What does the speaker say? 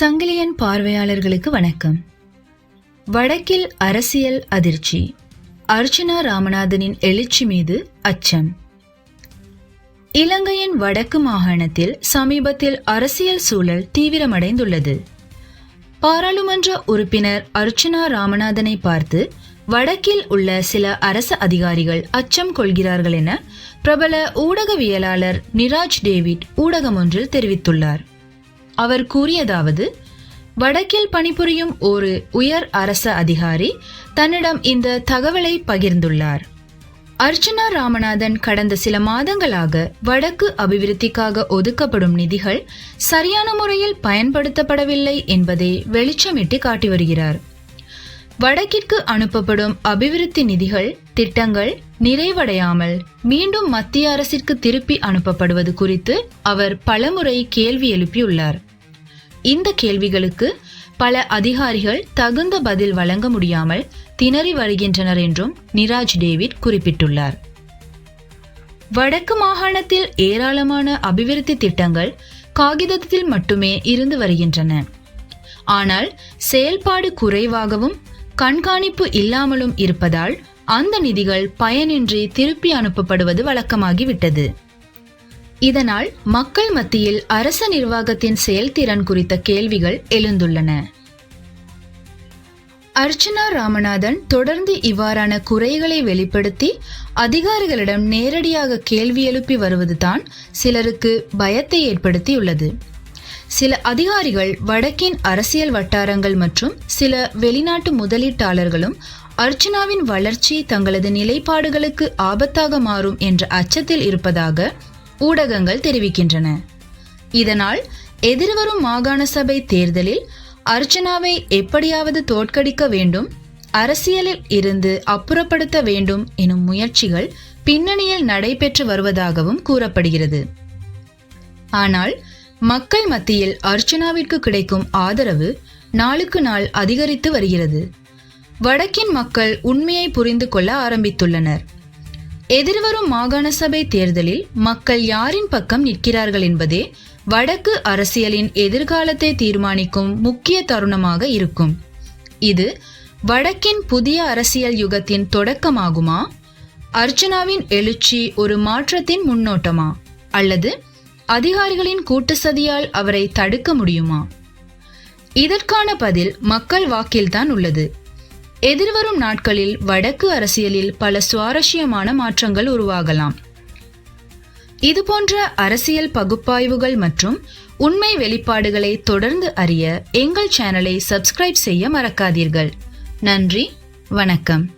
சங்கிலியன் பார்வையாளர்களுக்கு வணக்கம். வடக்கில் அரசியல் அதிர்ச்சி. அர்ச்சனா ராமநாதனின் எழுச்சி மீது அச்சம். இலங்கையின் வடக்கு மாகாணத்தில் சமீபத்தில் அரசியல் சூழல் தீவிரமடைந்துள்ளது. பாராளுமன்ற உறுப்பினர் அர்ச்சனா ராமநாதனை பார்த்து வடக்கில் உள்ள சில அரச அதிகாரிகள் அச்சம் கொள்கிறார்கள் என பிரபல ஊடகவியலாளர் நிராஜ் டேவிட் ஊடகம் ஒன்றில் தெரிவித்துள்ளார். அவர் கூறியதாவது வடக்கில் பணிபுரியும் ஒரு உயர் அரச அதிகாரி தன்னிடம் இந்த தகவலை பகிர்ந்துள்ளார். அர்ச்சனா ராமநாதன் கடந்த சில மாதங்களாக வடக்கு அபிவிருத்திக்காக ஒதுக்கப்படும் நிதிகள் சரியான முறையில் பயன்படுத்தப்படவில்லை என்பதை வெளிச்சமிட்டு காட்டி வருகிறார். வடக்கிற்கு அனுப்பப்படும் அபிவிருத்தி நிதிகள் திட்டங்கள் நிறைவடையாமல் மீண்டும் மத்திய அரசிற்கு திருப்பி அனுப்பப்படுவது குறித்து அவர் பலமுறை கேள்வி எழுப்பியுள்ளார். இந்த கேள்விகளுக்கு பல அதிகாரிகள் தகுந்த பதில் வழங்க முடியாமல் திணறி வருகின்றனர் என்றும் நிராஜ் டேவிட் குறிப்பிட்டுள்ளார். வடக்கு மாகாணத்தில் ஏராளமான அபிவிருத்தி திட்டங்கள் காகிதத்தில் மட்டுமே இருந்து வருகின்றன. ஆனால் செயல்பாடு குறைவாகவும் கண்காணிப்பு இல்லாமலும் இருப்பதால் அந்த நிதிகள் பயனின்றி திருப்பி அனுப்பப்படுவது வழக்கமாகிவிட்டது. இதனால் மக்கள் மத்தியில் அரச நிர்வாகத்தின் செயல்திறன் குறித்த கேள்விகள் எழுந்துள்ளன. அர்ச்சனா ராமநாதன் தொடர்ந்து இவ்வாறான குறைகளை வெளிப்படுத்தி அதிகாரிகளிடம் நேரடியாக கேள்வி எழுப்பி வருவதுதான் சிலருக்கு பயத்தை ஏற்படுத்தியுள்ளது. சில அதிகாரிகள் வடக்கின் அரசியல் வட்டாரங்கள் மற்றும் சில வெளிநாட்டு முதலீட்டாளர்களும் அர்ச்சனாவின் வளர்ச்சி தங்களது நிலைப்பாடுகளுக்கு ஆபத்தாக மாறும் என்ற அச்சத்தில் இருப்பதாக ஊடகங்கள் தெரிவிக்கின்றன. இதனால் எதிர்வரும் மாகாண சபை தேர்தலில் அர்ச்சனாவை எப்படியாவது தோற்கடிக்க வேண்டும் அரசியலில் இருந்து அப்புறப்படுத்த வேண்டும் எனும் முயற்சிகள் பின்னணியில் நடைபெற்று வருவதாகவும் கூறப்படுகிறது. ஆனால் மக்கள் மத்தியில் அர்ச்சனாவிற்கு கிடைக்கும் ஆதரவு நாளுக்கு நாள் அதிகரித்து வருகிறது. வடக்கின் மக்கள் உண்மையை புரிந்து கொள்ள ஆரம்பித்துள்ளனர். எதிர்வரும் மாகாண சபை தேர்தலில் மக்கள் யாரின் பக்கம் நிற்கிறார்கள் என்பதே வடக்கு அரசியலின் எதிர்காலத்தை தீர்மானிக்கும் முக்கிய தருணமாக இருக்கும். இது வடக்கின் புதிய அரசியல் யுகத்தின் தொடக்கமாகுமா? அர்ச்சனாவின் எழுச்சி ஒரு மாற்றத்தின் முன்னோட்டமா? அல்லது அதிகாரிகளின் கூட்டு சதியால் அவரை தடுக்க முடியுமா? இதற்கான பதில் மக்கள் வாக்கில்தான் உள்ளது. எதிர்வரும் நாட்களில் வடக்கு அரசியலில் பல சுவாரஸ்யமான மாற்றங்கள் உருவாகலாம். இதுபோன்ற அரசியல் பகுப்பாய்வுகள் மற்றும் உண்மை வெளிப்பாடுகளை தொடர்ந்து அறிய எங்கள் சேனலை சப்ஸ்கிரைப் செய்ய மறக்காதீர்கள். நன்றி வணக்கம்.